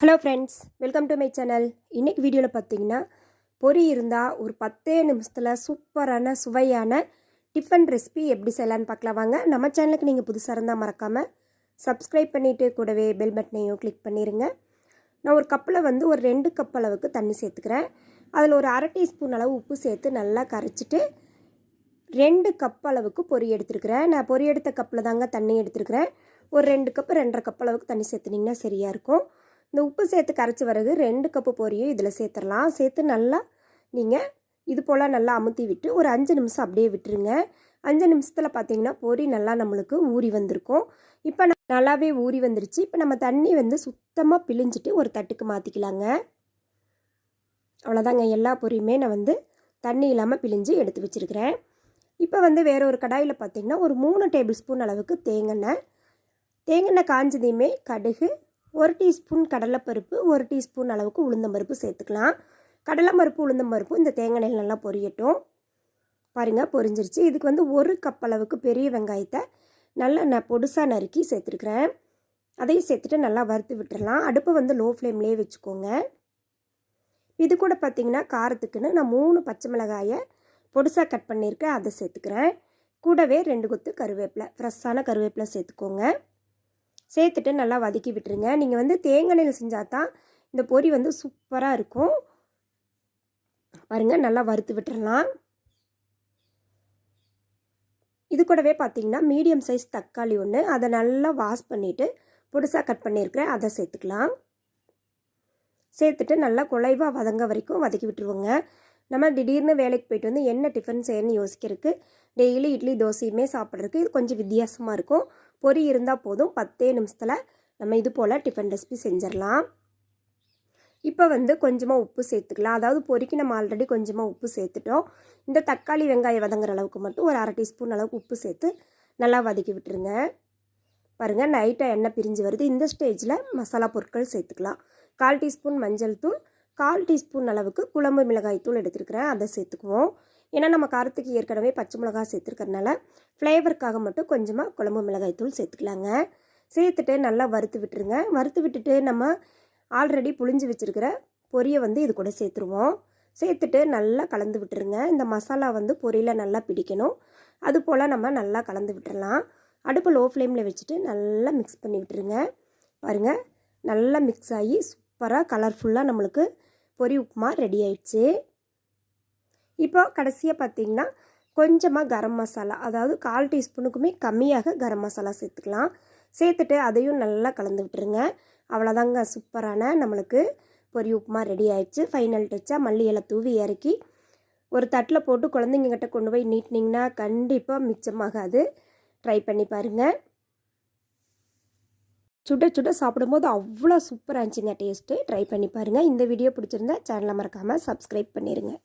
Hello friends welcome to my channel இன்றைக்கி வீடியோவில் பார்த்தீங்கன்னா பொரி இருந்தால் ஒரு பத்தே நிமிஷத்தில் சூப்பரான சுவையான டிஃபன் ரெசிபி எப்படி செய்யலான்னு பார்க்கலாம் வாங்க நம்ம சேனலுக்கு நீங்கள் புதுசாக இருந்தால் மறக்காமல் சப்ஸ்கிரைப் பண்ணிவிட்டு கூடவே பெல் பட்டனையும் கிளிக் பண்ணிடுங்க நான் ஒரு கப்பில் வந்து ஒரு ரெண்டு கப் அளவுக்கு தண்ணி சேர்த்துக்கிறேன். அதில் ஒரு அரை டீஸ்பூன் அளவு உப்பு சேர்த்து நல்லா கரைச்சிட்டு ரெண்டு கப் அளவுக்கு பொரி எடுத்துருக்கிறேன். நான் பொறி எடுத்த கப்பில் தாங்க தண்ணி எடுத்துருக்கிறேன். ஒரு ரெண்டு கப்பு ரெண்டரை கப் அளவுக்கு தண்ணி சேர்த்துனிங்கன்னா சரியாக இருக்கும். இந்த உப்பு சேர்த்து கரைச்சி வரகு ரெண்டு கப்பு பொரியும் இதில் சேர்த்துடலாம். சேர்த்து நல்லா நீங்கள் இது போல் நல்லா அமுத்தி விட்டு ஒரு அஞ்சு நிமிஷம் அப்படியே விட்டுருங்க. அஞ்சு நிமிஷத்தில் பார்த்தீங்கன்னா பொரி நல்லா நம்மளுக்கு ஊறி வந்திருக்கும். இப்போ நல்லாவே ஊறி வந்துருச்சு. இப்போ நம்ம தண்ணி வந்து சுத்தமாக பிழிஞ்சிட்டு ஒரு தட்டுக்கு மாற்றிக்கலாங்க அவ்வளோதாங்க. எல்லா பொரியுமே நான் வந்து தண்ணி இல்லாமல் பிழிஞ்சு எடுத்து வச்சுருக்கிறேன். இப்போ வந்து வேறு ஒரு கடாயில் பார்த்தீங்கன்னா ஒரு மூணு டேபிள் ஸ்பூன் அளவுக்கு தேங்கெண்ணெய். தேங்கெண்ணெய் காஞ்சதையுமே கடுகு ஒரு டீஸ்பூன் கடலைப்பருப்பு ஒரு டீஸ்பூன் அளவுக்கு உளுந்தம்பருப்பு சேர்த்துக்கலாம். கடலைப்பருப்பு உளுந்தம்பருப்பு இந்த தேங்காய் நல்லா பொரியட்டும். பாருங்கள் பொரிஞ்சிருச்சு. இதுக்கு வந்து ஒரு கப் அளவுக்கு பெரிய வெங்காயத்தை நல்லா நான் பொடுசாக நறுக்கி சேர்த்துருக்குறேன். அதையும் சேர்த்துட்டு நல்லா வறுத்து விட்டுடலாம் அடுப்பை வந்து லோ ஃப்ளேம்லேயே வச்சுக்கோங்க. இது கூட பார்த்திங்கன்னா காரத்துக்குன்னு நான் மூணு பச்சை மிளகாயை பொடுசாக கட் பண்ணியிருக்கேன். அதை சேர்த்துக்கிறேன். கூடவே ரெண்டு கொத்து கருவேப்பிலை ஃப்ரெஷ்ஷான கருவேப்பிலை சேர்த்துக்கோங்க. சேர்த்துட்டு நல்லா வதக்கி விட்டுருங்க. நீங்கள் வந்து தேங்காயில் செஞ்சால் தான் இந்த பொரி வந்து சூப்பராக இருக்கும். பாருங்கள் நல்லா வறுத்து விட்டுறலாம். இது கூடவே பார்த்தீங்கன்னா மீடியம் சைஸ் தக்காளி ஒன்று அதை நல்லா வாஷ் பண்ணிவிட்டு புதுசாக கட் பண்ணியிருக்கிறேன் அதை சேர்த்துக்கலாம். சேர்த்துட்டு நல்லா குலைவாக வதங்க வரைக்கும் வதக்கி விட்டுருவோங்க. நம்ம திடீர்னு வேலைக்கு போயிட்டு வந்து என்ன டிஃபன் செய்யணும்னு யோசிக்கிறதுக்கு டெய்லி இட்லி தோசையுமே சாப்பிட்றதுக்கு இது கொஞ்சம் வித்தியாசமாக இருக்கும். பொரி இருந்தால் போதும். பத்தே நிமிஷத்தில் நம்ம இது போல் டிஃபன் ரெசிபி செஞ்சிடலாம். இப்போ வந்து கொஞ்சமாக உப்பு சேர்த்துக்கலாம். அதாவது பொறிக்கு நம்ம ஆல்ரெடி கொஞ்சமாக உப்பு சேர்த்துட்டோம். இந்த தக்காளி வெங்காயம் வதங்குற அளவுக்கு மட்டும் ஒரு அரை டீஸ்பூன் அளவுக்கு உப்பு சேர்த்து நல்லா வதக்கி விட்டுருங்க. பாருங்கள் நைட்டாக எண்ணெய் பிரிஞ்சு வருது. இந்த ஸ்டேஜில் மசாலா பொருட்கள் சேர்த்துக்கலாம். கால் டீஸ்பூன் மஞ்சள் தூள் கால் டீஸ்பூன் அளவுக்கு குழம்பு மிளகாய் தூள் எடுத்துருக்கிறேன். அதை சேர்த்துக்குவோம். ஏன்னா நம்ம காரத்துக்கு ஏற்கனவே பச்சை மிளகாய் சேர்த்துருக்கறனால ஃப்ளேவருக்காக மட்டும் கொஞ்சமாக குழம்பு மிளகாய் தூள் சேர்த்துக்கலாங்க. சேர்த்துட்டு நல்லா வறுத்து விட்டுருங்க. வறுத்து விட்டுட்டு நம்ம ஆல்ரெடி புளிஞ்சு வச்சுருக்கிற பொரியை வந்து இது கூட சேர்த்துருவோம். சேர்த்துட்டு நல்லா கலந்து விட்டுருங்க. இந்த மசாலா வந்து பொரியில் நல்லா பிடிக்கணும். அது போல் நம்ம நல்லா கலந்து விட்டுறலாம். அடுப்பு லோ ஃப்ளேமில் வச்சுட்டு நல்லா மிக்ஸ் பண்ணி விட்டுருங்க. பாருங்கள் நல்லா மிக்ஸ் ஆகி சூப்பராக கலர்ஃபுல்லாக நம்மளுக்கு பொரி உப்புமா ரெடி ஆயிடுச்சு. இப்போ கடைசியாக பார்த்தீங்கன்னா கொஞ்சமாக கரம் மசாலா அதாவது கால் டீஸ்பூனுக்குமே கம்மியாக கரம் மசாலா சேர்த்துக்கலாம். சேர்த்துட்டு அதையும் நல்லா கலந்து விட்டுருங்க. அவ்வளோதாங்க சூப்பரான நம்மளுக்கு பொரி உப்புமா ரெடி ஆயிடுச்சு. ஃபைனல் டச்சாக மல்லி இலை தூவி இறக்கி ஒரு தட்டில் போட்டு குழந்தைங்கக்கிட்ட கொண்டு போய் நீட்டினீங்கன்னா கண்டிப்பாக மிச்சமாகாது. ட்ரை பண்ணி பாருங்கள் சுட சுட சாப்பிடும்போது அவ்வளோ சூப்பராக இருந்துச்சுங்க டேஸ்ட்டு ட்ரை பண்ணி பாருங்கள் இந்த வீடியோ பிடிச்சிருந்தா சேனலை மறக்காமல் சப்ஸ்கிரைப் பண்ணிடுங்க